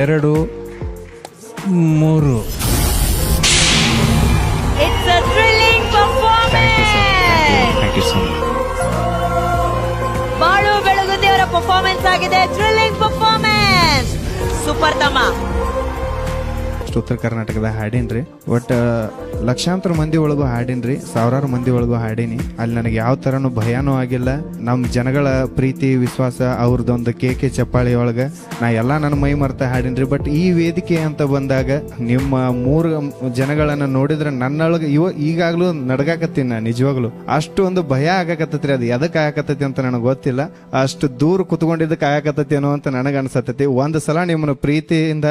ಎರಡು ಮೂರು. Thank you sir ಬಾಳು ಬೆಳಗುತ್ತೆ ಅವರ ಪರ್ಫಾರ್ಮೆನ್ಸ್ ಆಗಿದೆ. ಥ್ರಿಲ್ಲಿಂಗ್ ಅಷ್ಟು ಉತ್ತರ ಕರ್ನಾಟಕದ ಹಾಡೇನ್ರಿ ಒಟ್ಟು ಲಕ್ಷಾಂತರ ಮಂದಿ ಒಳಗೂ ಹಾಡೇನ್ರಿ ಸಾವಿರಾರು ಮಂದಿ ಒಳಗೂ ಹಾಡೀನಿ. ಅಲ್ಲಿ ನನಗೆ ಯಾವ ಥರನೂ ಭಯನೂ ಆಗಿಲ್ಲ. ನಮ್ಮ ಜನಗಳ ಪ್ರೀತಿ, ವಿಶ್ವಾಸ ಅವ್ರದ್ದೊಂದು ಕೇಕೆ ಚಪ್ಪಾಳಿ ಒಳಗೆ ನಾ ಎಲ್ಲ ನನ್ನ ಮೈ ಮರ್ತ ಹಾಡೇನ್ರಿ ಬಟ್ ಈ ವೇದಿಕೆ ಅಂತ ಬಂದಾಗ ನಿಮ್ಮ ಮೂರು ಜನಗಳನ್ನು ನೋಡಿದ್ರೆ ನನ್ನೊಳಗೆ ಇವ ಈಗಾಗಲೂ ನಡ್ಗಾಕತ್ತೀನಿ ನಾ ನಿಜವಾಗ್ಲೂ. ಅಷ್ಟು ಒಂದು ಭಯ ಆಗಾಕತ್ತೈತ್ರಿ ಅದು. ಎದಕ್ಕೆ ಆಗಾಕತ್ತೈತಿ ಅಂತ ನನಗೆ ಗೊತ್ತಿಲ್ಲ. ಅಷ್ಟು ದೂರ ಕುತ್ಕೊಂಡಿದ್ದಕ್ಕೆ ಆಗಾಕತ್ತೈತಿ ಏನೋ ಅಂತ ನನಗೆ ಅನ್ಸತ್ತೈತಿ ಒಂದು ಸಲ ನಿಮ್ಮನ್ನ ಪ್ರೀತಿಯಿಂದ